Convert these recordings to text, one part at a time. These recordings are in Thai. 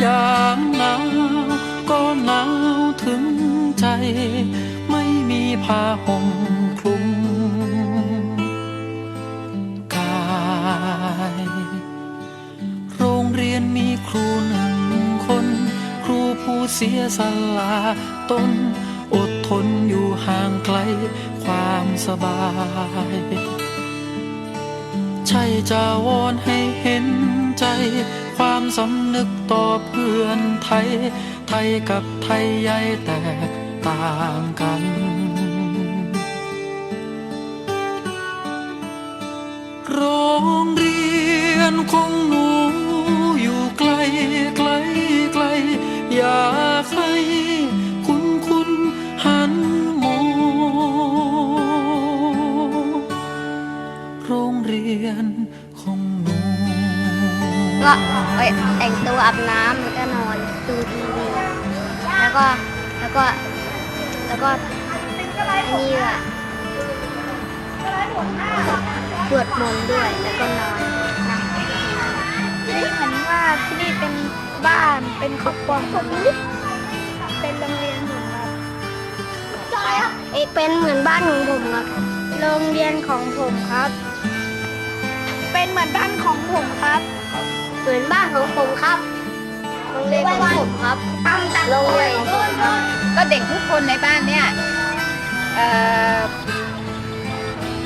อย่ามหนาวก็หนาวถึงใจ ไม่มีผ้าห่มคลุมกาย โรงเรียนมีครูหนึ่งคน ครูผู้เสียสละตนอดทนอยู่ห่างไกลความสบาย จะวอนให้เห็นใจ ความสำนึกต่อเพื่อนไทย ไทยกับไทยใหญ่แตกต่างกันโรงเรียนของหนู ยนของหนูก็ไปแต่งตัวอาบน้ำแล้วก็นอนดูทีวีแล้วก็แล้วก็แล้วก็ไอ้นี่อะสวดมนต์ด้วยแล้วก็นอนนั่งได้เหมือนว่าที่นี่เป็นบ้านเป็นครอบครัวผมเป็นโรงเรียนผมครับเอยเป็นเหมือนบ้านของผมครับโรงเรียนของผมครับ เป็นเหมือนบ้านของผมครับ เหมือนบ้านของผมครับโรงเรียนของผมครับโรงเรียนของผมครับ ก็เด็กทุกคนในบ้านเนี่ยเอ่อ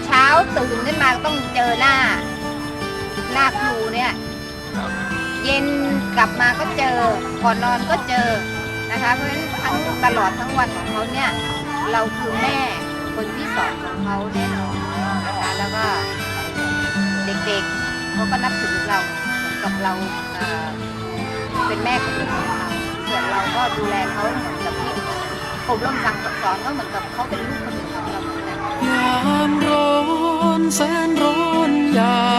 เช้าตื่นขึ้นมาก็ต้องเจอหน้า หน้าครูเนี่ย เย็นกลับมาก็เจอ ก่อนนอนก็เจอนะคะ เพราะฉะนั้นทั้งตลอดทั้งวันของเขาเนี่ย เราคือแม่คนที่สองของเขาแน่นอนนะคะแล้วก็ เด็กๆเขาก็นับถือเราเหมือนกับเราเอ่อเป็นแม่คนหนึ่งของเขาส่วนเราก็ดูแลเขาเหมือนกับที่อบรมสั่งสอนก็เหมือนกับเขาเป็นลูกคนหนึ่งของเราเหมือนกัน ยามร้อนแสนร้อนยาม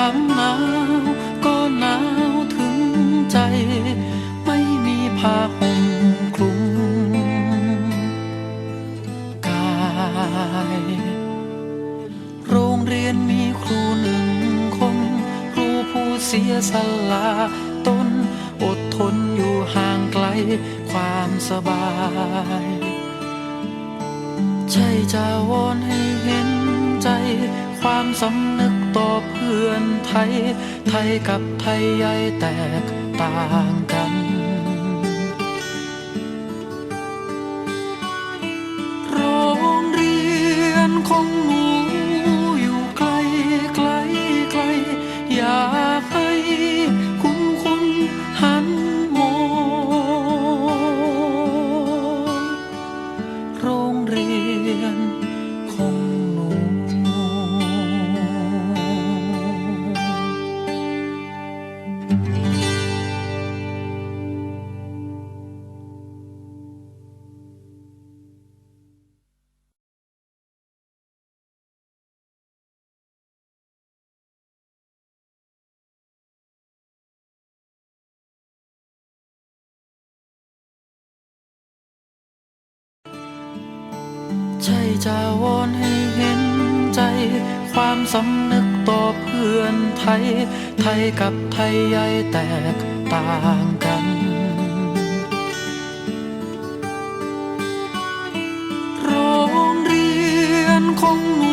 สียสละตนอดทนอยู่ห่างไกลความสบาย ใช่จะวอนให้เห็นใจ ความสำนึกต่อเพื่อนไทย ไทยกับไทยใหญ่แตกต่างกัน ใช่จะวอนให้เห็นใจ ความสำนึกต่อเพื่อนไทย ไทยกับไทยใหญ่แตกต่างกัน โรงเรียนของหนู